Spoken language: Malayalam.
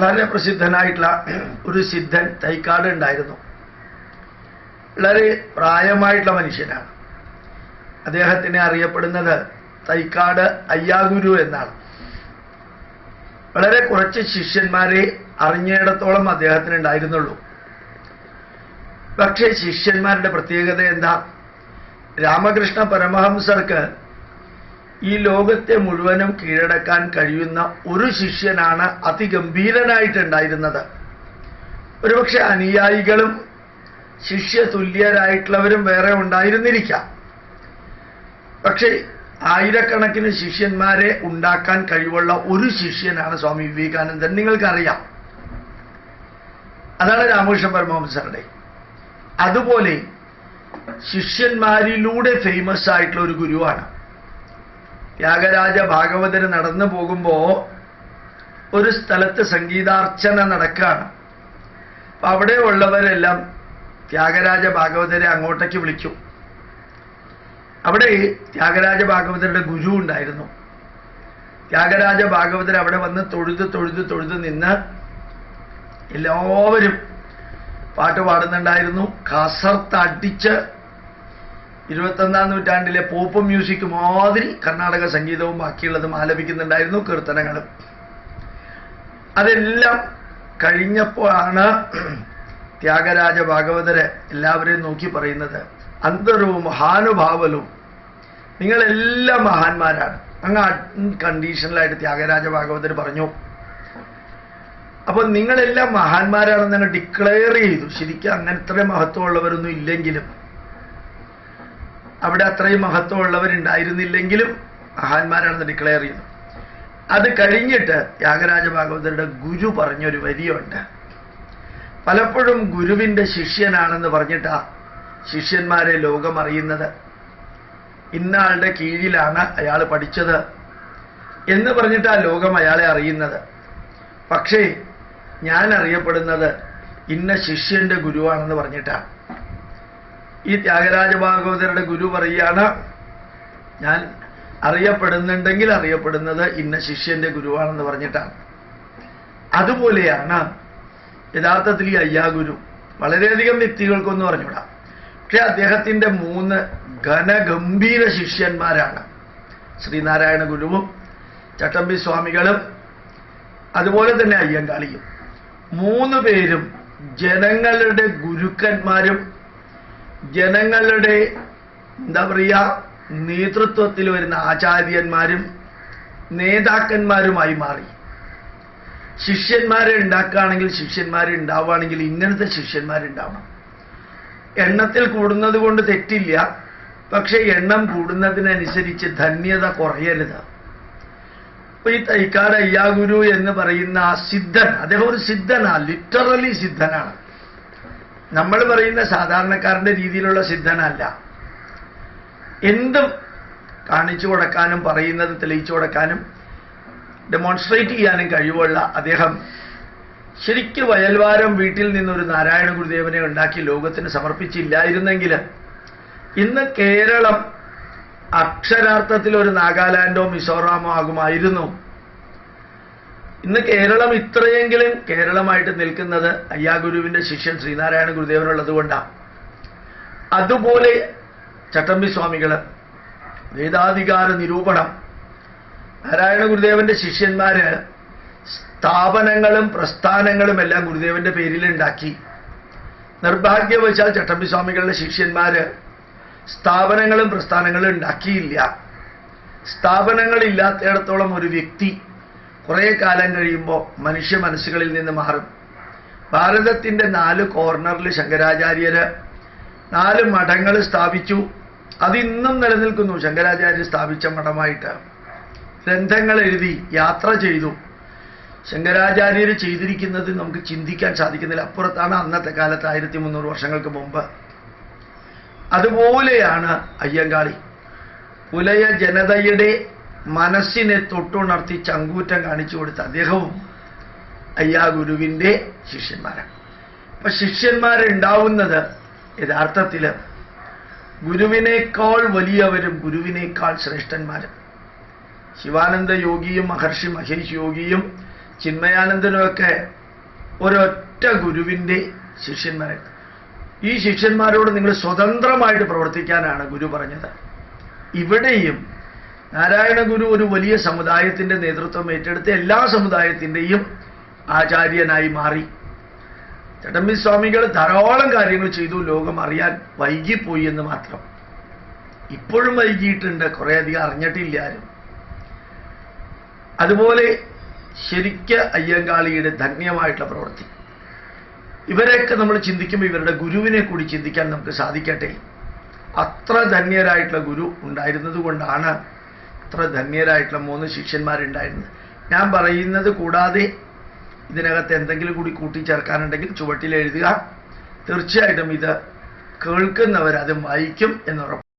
വളരെ പ്രസിദ്ധനായിട്ടുള്ള ഒരു സിദ്ധൻ തൈക്കാട് ഉണ്ടായിരുന്നു. വളരെ പ്രായമായിട്ടുള്ള മനുഷ്യനാണ്. അദ്ദേഹത്തിനെ അറിയപ്പെടുന്നത് തൈക്കാട് അയ്യാഗുരു എന്നാണ്. വളരെ കുറച്ച് ശിഷ്യന്മാരെ അറിഞ്ഞിടത്തോളം അദ്ദേഹത്തിന് ഉണ്ടായിരുന്നുള്ളൂ. പക്ഷേ ശിഷ്യന്മാരുടെ പ്രത്യേകത എന്താ? രാമകൃഷ്ണ പരമഹംസർക്ക് ഈ ലോകത്തെ മുഴുവനും കീഴടക്കാൻ കഴിയുന്ന ഒരു ശിഷ്യനാണ് അതിഗംഭീരനായിട്ടുണ്ടായിരുന്നത്. ഒരുപക്ഷെ അനുയായികളും ശിഷ്യതുല്യരായിട്ടുള്ളവരും വേറെ ഉണ്ടായിരുന്നിരിക്കാം. പക്ഷേ ആയിരക്കണക്കിന് ശിഷ്യന്മാരെ ഉണ്ടാക്കാൻ കഴിവുള്ള ഒരു ശിഷ്യനാണ് സ്വാമി വിവേകാനന്ദൻ. നിങ്ങൾക്കറിയാം. അതാണ് രാമകൃഷ്ണ പരമഹംസരുടെ അതുപോലെ ശിഷ്യന്മാരിലൂടെ ഫേമസ് ആയിട്ടുള്ള ഒരു ഗുരുവാണ്. ത്യാഗരാജ ഭാഗവതർ നടന്നു പോകുമ്പോ ഒരു സ്ഥലത്ത് സംഗീതാർച്ചന നടക്കുകയാണ് അപ്പൊ അവിടെ ഉള്ളവരെല്ലാം ത്യാഗരാജ ഭാഗവതരെ അങ്ങോട്ടേക്ക് വിളിച്ചു അവിടെ ത്യാഗരാജ ഭാഗവതരുടെ ഗുരു ഉണ്ടായിരുന്നു. ത്യാഗരാജ ഭാഗവതർ അവിടെ വന്ന് തൊഴുത് തൊഴുത് തൊഴുത് നിന്ന് എല്ലാവരും പാട്ട് പാടുന്നുണ്ടായിരുന്നു. കസർത്തടിച്ച് ഇരുപത്തൊന്നാം നൂറ്റാണ്ടിലെ പോപ്പ് മ്യൂസിക് മാതിരി കർണാടക സംഗീതവും ബാക്കിയുള്ളതും ആലപിക്കുന്നുണ്ടായിരുന്നു കീർത്തനങ്ങളും അതെല്ലാം കഴിഞ്ഞപ്പോഴാണ് ത്യാഗരാജ ഭാഗവതരെ എല്ലാവരെയും നോക്കി പറയുന്നത്. അന്തരവും മഹാനുഭാവലും. നിങ്ങളെല്ലാം മഹാന്മാരാണ്. അങ്ങ് അൺകണ്ടീഷണലായിട്ട് ത്യാഗരാജ ഭാഗവതർ പറഞ്ഞു. അപ്പൊ നിങ്ങളെല്ലാം മഹാന്മാരാണെന്ന് അങ്ങ് ഡിക്ലെയർ ചെയ്തു. ശരിക്കും അങ്ങനത്ര മഹത്വമുള്ളവരൊന്നും ഇല്ലെങ്കിലും അവിടെ അത്രയും മഹത്വമുള്ളവരുണ്ടായിരുന്നില്ലെങ്കിലും മഹാന്മാരാണെന്ന് ഡിക്ലെയർ ചെയ്തു അത് കഴിഞ്ഞിട്ട് യാഗരാജ ഭാഗവതരുടെ ഗുരു പറഞ്ഞൊരു വരിയുണ്ട്. പലപ്പോഴും ഗുരുവിന്റെ ശിഷ്യനാണെന്ന് പറഞ്ഞിട്ടാ ശിഷ്യന്മാരെ ലോകം അറിയുന്നത്. ഇന്ന ആളുടെ കീഴിലാണ് അയാൾ പഠിച്ചത് എന്ന് പറഞ്ഞിട്ടാ ലോകം അയാളെ അറിയുന്നത്. പക്ഷേ ഞാൻ അറിയപ്പെടുന്നത് ഇന്ന ശിഷ്യന്റെ ഗുരുവാണെന്ന് പറഞ്ഞിട്ടാണ്. ഈ ത്യാഗരാജ ഭാഗവതരുടെ ഗുരു പറയുകയാണ് ഞാൻ അറിയപ്പെടുന്നുണ്ടെങ്കിൽ അറിയപ്പെടുന്നത് ഇന്ന ശിഷ്യന്റെ ഗുരുവാണെന്ന് പറഞ്ഞിട്ടാണ്. അതുപോലെയാണ് യഥാർത്ഥത്തിൽ ഈ അയ്യാഗുരു വളരെയധികം വ്യക്തികൾക്കൊന്നും അറിഞ്ഞൂടാ പക്ഷെ അദ്ദേഹത്തിന്റെ മൂന്ന് ഘനഗംഭീര ശിഷ്യന്മാരാണ്. ശ്രീനാരായണ ഗുരുവും ചട്ടമ്പി സ്വാമികളും അതുപോലെ തന്നെ അയ്യങ്കാളിയും. മൂന്ന് പേരും ജനങ്ങളുടെ ഗുരുക്കന്മാരും ജനങ്ങളുടെ എന്താ പറയുക നേതൃത്വത്തിൽ വരുന്ന ആചാര്യന്മാരും നേതാക്കന്മാരുമായി മാറി. ശിഷ്യന്മാരെ ഉണ്ടാക്കുകയാണെങ്കിൽ ശിഷ്യന്മാരെ ഉണ്ടാവുകയാണെങ്കിൽ ഇങ്ങനത്തെ ശിഷ്യന്മാരുണ്ടാവണം എണ്ണത്തിൽ കൂടുന്നത് കൊണ്ട് തെറ്റില്ല. പക്ഷേ എണ്ണം കൂടുന്നതിനനുസരിച്ച് ധന്യത കുറയരുത്. അപ്പൊ ഈ തൈക്കാട് അയ്യാഗുരു എന്ന് പറയുന്ന ആ സിദ്ധൻ അദ്ദേഹം ഒരു സിദ്ധനാണ് ലിറ്ററലി സിദ്ധനാണ്. നമ്മൾ പറയുന്ന സാധാരണക്കാരന്റെ രീതിയിലുള്ള സിദ്ധനല്ല. എന്തും കാണിച്ചു കൊടുക്കാനും പറയുന്നത് തെളിയിച്ചു കൊടുക്കാനും ഡെമോൺസ്ട്രേറ്റ് ചെയ്യാനും കഴിവുള്ള അദ്ദേഹം ശരിക്കും വയൽവാരം വീട്ടിൽ നിന്നൊരു നാരായണ ഗുരുദേവനെ ഉണ്ടാക്കി ലോകത്തിന് സമർപ്പിച്ചില്ലായിരുന്നെങ്കിൽ ഇന്ന് കേരളം അക്ഷരാർത്ഥത്തിൽ ഒരു നാഗാലാൻഡോ മിസോറാമോ ആകുമായിരുന്നു. ഇന്ന് കേരളം ഇത്രയെങ്കിലും കേരളമായിട്ട് നിൽക്കുന്നത് അയ്യാഗുരുവിന്റെ ശിഷ്യൻ ശ്രീനാരായണ ഗുരുദേവനുള്ളത് കൊണ്ടാണ് അതുപോലെ ചട്ടമ്പി സ്വാമികൾ വേദാധികാര നിരൂപണം നാരായണ ഗുരുദേവന്റെ ശിഷ്യന്മാര് സ്ഥാപനങ്ങളും പ്രസ്ഥാനങ്ങളും എല്ലാം ഗുരുദേവന്റെ പേരിൽ ഉണ്ടാക്കി. നിർഭാഗ്യവശാൽ ചട്ടമ്പി സ്വാമികളുടെ ശിഷ്യന്മാര് സ്ഥാപനങ്ങളും പ്രസ്ഥാനങ്ങളും ഉണ്ടാക്കിയില്ല. സ്ഥാപനങ്ങളില്ലാത്തിടത്തോളം ഒരു വ്യക്തി കുറേ കാലം കഴിയുമ്പോൾ മനുഷ്യ മനസ്സുകളിൽ നിന്ന് മാറും. ഭാരതത്തിന്റെ നാല് കോർണറിൽ ശങ്കരാചാര്യര് നാല് മഠങ്ങൾ സ്ഥാപിച്ചു. അതിന്നും നിലനിൽക്കുന്നു. ശങ്കരാചാര്യർ സ്ഥാപിച്ച മഠമായിട്ട് ഗ്രന്ഥങ്ങൾ എഴുതി യാത്ര ചെയ്തു. ശങ്കരാചാര്യർ ചെയ്തിരിക്കുന്നത് നമുക്ക് ചിന്തിക്കാൻ സാധിക്കുന്നില്ല. അപ്പുറത്താണ് അന്നത്തെ കാലത്ത് ആയിരത്തി മുന്നൂറ് വർഷങ്ങൾക്ക് മുമ്പ്. അതുപോലെയാണ് അയ്യങ്കാളി. പുലയ ജനതയുടെ മനസ്സിനെ തൊട്ടുണർത്തി ചങ്കൂറ്റം കാണിച്ചു കൊടുത്ത അദ്ദേഹവും അയ്യാ ഗുരുവിന്റെ ശിഷ്യന്മാരാണ്. അപ്പൊ ശിഷ്യന്മാരുണ്ടാവുന്നത് യഥാർത്ഥത്തിൽ ഗുരുവിനേക്കാൾ വലിയവരും ഗുരുവിനേക്കാൾ ശ്രേഷ്ഠന്മാരും. ശിവാനന്ദ യോഗിയും മഹർഷി മഹേഷ് യോഗിയും ചിന്മയാനന്ദനുമൊക്കെ ഒരൊറ്റ ഗുരുവിന്റെ ശിഷ്യന്മാരെ ഈ ശിഷ്യന്മാരോട് നിങ്ങൾ സ്വതന്ത്രമായിട്ട് പ്രവർത്തിക്കാനാണ് ഗുരു പറഞ്ഞത്. ഇവിടെയും നാരായണ ഗുരു ഒരു വലിയ സമുദായത്തിന്റെ നേതൃത്വം ഏറ്റെടുത്ത് എല്ലാ സമുദായത്തിന്റെയും ആചാര്യനായി മാറി. ചട്ടമ്പി സ്വാമികൾ ധാരാളം കാര്യങ്ങൾ ചെയ്തു ലോകം അറിയാൻ വൈകിപ്പോയി എന്ന് മാത്രം. ഇപ്പോഴും വൈകിയിട്ടുണ്ട് കുറേയധികം അറിഞ്ഞിട്ടില്ല ആരും. അതുപോലെ ശരിക്ക അയ്യങ്കാളിയുടെ ധന്യമായിട്ടുള്ള പ്രവൃത്തി. ഇവരെയൊക്കെ നമ്മൾ ചിന്തിക്കുമ്പോൾ ഇവരുടെ ഗുരുവിനെ കൂടി ചിന്തിക്കാൻ നമുക്ക് സാധിക്കട്ടെ. അത്ര ധന്യരായിട്ടുള്ള ഗുരു ഉണ്ടായിരുന്നത് കൊണ്ടാണ് അത്ര ധന്യരായിട്ടുള്ള മൂന്ന് ശിഷ്യന്മാരുണ്ടായിരുന്നു. ഞാൻ പറയുന്നത് കൂടാതെ ഇതിനകത്ത് എന്തെങ്കിലും കൂടി കൂട്ടിച്ചേർക്കാനുണ്ടെങ്കിൽ ചുവട്ടിൽ എഴുതുക തീർച്ചയായിട്ടും ഇത് കേൾക്കുന്നവർ അത് വായിക്കും എന്നുറപ്പ്